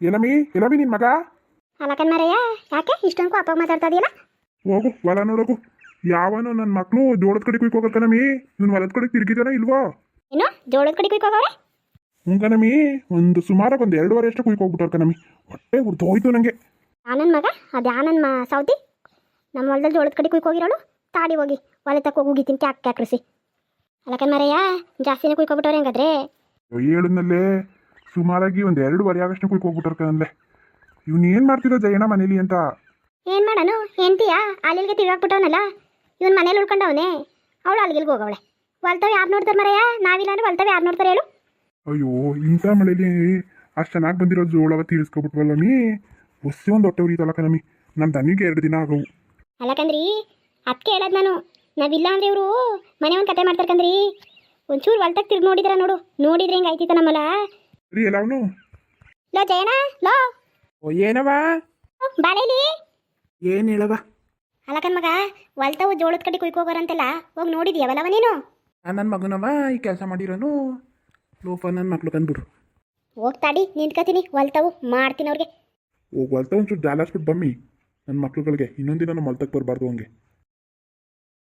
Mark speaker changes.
Speaker 1: ಏನಮ್ಮಿ ಏನಮ್ಮಿ ನಿನ್ ಮಗ?
Speaker 2: ಅಲಕನ್ ಮರಯ್ಯ ಯಾಕೆ ಇಷ್ಟೊಂದು ಅಪ್ಪ ಮಾತಾಡ್ತಾ ಇದೆಯಲ್ಲ?
Speaker 1: ಹೋಗು ಹೊಲ ನೋಡೋಗು. ಯಾವನೋ ನನ್ನ ಮಕ್ಕಳು ಜೋಳದ ಕಡೆ ಕುಯ್ಕ್ ಹೋಗಕ್ಕನಮ್ಮಿ ನಿನ್ ಹೊಲದ ಕಡೆ ತಿರುಗಿದಾನ ಇಲ್ವೋ?
Speaker 2: ಏನು ಜೋಳದ ಕಡೆ ಕುಯ್ಕೋಗವ್ರೆ
Speaker 1: ಹ್ಞೂ ಒಂದು ಸುಮಾರಾಗಿ ಒಂದು ಎರಡುವರೆ ಅಷ್ಟು ಕುಯ್ಕ್ ಹೋಗ್ಬಿಟ್ಟವ್ರ ಕಣಮ್ಮಿ. ಹೊಟ್ಟೆ ಉರ್ದೋಯ್ತು ನನಗೆ
Speaker 2: ಆನನ್ ಮಗ ಅದು ಆನನ್ ಮ ಸೌತಿ? ನಮ್ಮ ಹೊಲದಲ್ಲಿ ಜೋಳದ ಕಡೆ ಕುಯ್ಕೋಗಿರೋಳು ತಾಡಿ ಹೋಗಿ ಹೊಲ ತಕ್ಕ ಹೋಗಿತೀನಿ ಕ್ಯಾಕ್ ಕ್ಯಾಕ್ರಿಸಿ ಅಲಕನ್ ಮರಯ್ಯ ಜಾಸ್ತಿನೇ ಕುಯ್ಕೊಬಿಟ್ಟವ್ರೆ ಹಂಗಾದ್ರೆ?
Speaker 1: ಹೇಳದ್ನಲ್ಲೇ. ಸುಮಾರಾಗಿ ಒಂದು ಎರಡೂವರೆ ಆಗಷ್ಟು ಕುಯ್ಕ್ ಹೋಗ್ಬಿಟ್ಟವ್ರ ಅಂದ್ಲೆ ಇವ್ನು ಏನು ಮಾಡ್ತಿದ್ದ ಜಯಣ್ಣ ಮನೇಲಿ ಅಂತ?
Speaker 2: ಏನು ಮಾಡೋನು? ಹೆಂಡ್ತಿಯ? ಅಲ್ಲಿಗೆ ತಿರ್ಗಾಕ್ಬಿಟ್ಟವನಲ್ಲ? ಇವನ್ ಮನೇಲಿ ಉಳ್ಕೊಂಡವನೇ. ಅವಳು ಅಲ್ಲಿಗೆ ಹೋಗವಳೆ. ಹೊಲ್ತಾವ್ ಯಾರು ನೋಡ್ತಾರೆ ಮರೆಯ? ನಾವಿಲ್ಲ ಅಂದ್ರೆ ಹೊಲ್ತಾವ್ ಯಾರು ನೋಡ್ತಾರೆ ಹೇಳು.
Speaker 1: ಅಯ್ಯೋ ಇಂಥ ಮಳೇಲಿ ಅಷ್ಟು ಚೆನ್ನಾಗಿ ಬಂದಿರೋ ಜೋಳವ ತೀರಿಸ್ಕೊಬಿಟ್ವಲ್ಲಮ್ಮಿ ಹೊಸ ಒಂದು ಹೊಟ್ಟೆ ಉರಿತಲ್ಲ ಕಣಮಿ. ನಮ್ಮ ದನಿಗೆ ಎರಡು ದಿನ ಆಗವು.
Speaker 2: ಅಲ್ಲಕಂದ್ರಿ ಅದಕ್ಕೆ ಹೇಳದ್ ನಾನು. ನಾವಿಲ್ಲ ಅಂದ್ರೆ ಇವರು ಮನೆ ಒಂದು ಕತೆ ಮಾಡ್ತಾರೆ ಕಂದ್ರಿ ಒಂಚೂರು ಹೊಲ್ತಾಗ ತಿರ್ಗಿ ನೋಡಿದ್ರ ನೋಡು. ನೋಡಿದ್ರೆ ಹೆಂಗೆ ಆಯ್ತಿತ್ತ ನಮ್ಮಲ್ಲ.
Speaker 1: ರೀ ಎಲ್ಲ ಅವನು
Speaker 2: ಲೋ ಜಯಣ್ಣ ಲೋ.
Speaker 1: ಓ ಏನವ
Speaker 2: ಬಾಲೇಲಿ
Speaker 1: ಏನು ಹೇಳವ
Speaker 2: ಅಲಕನ್ ಮಗ ಹೊಲ್ತಾವು ಜೋಳದ ಕಡೆ ಕುಯ್ಕೋಬಾರಂತೆಲ್ಲ ಹೋಗಿ ನೋಡಿದ್ಯಾವಲ್ಲವ ನೀನು?
Speaker 1: ನನ್ನ ಮಗನವ ಈ ಕೆಲಸ ಮಾಡಿರೋನು. ಲೋಫ ನನ್ನ ಮಕ್ಳು ಕಂದ್ಬಿಡು
Speaker 2: ಹೋಗ್ತಾಡಿ ನಿಂತ್ಕತೀನಿ ಹೊಲ್ತಾವು ಮಾಡ್ತೀನಿ ಅವ್ರಿಗೆ.
Speaker 1: ಹೋಗಿ ಹೊಲ್ತ ಒಂಚೂರು ಜಾಲಾಸ್ಬಿಟ್ಟು ಬಮ್ಮಿ. ನನ್ನ ಮಕ್ಳುಗಳಿಗೆ ಇನ್ನೊಂದಿನ ನಮ್ಮ ಹೊಲ್ತಕ್ಕೆ ಬರಬಾರ್ದು ಹಂಗೆ.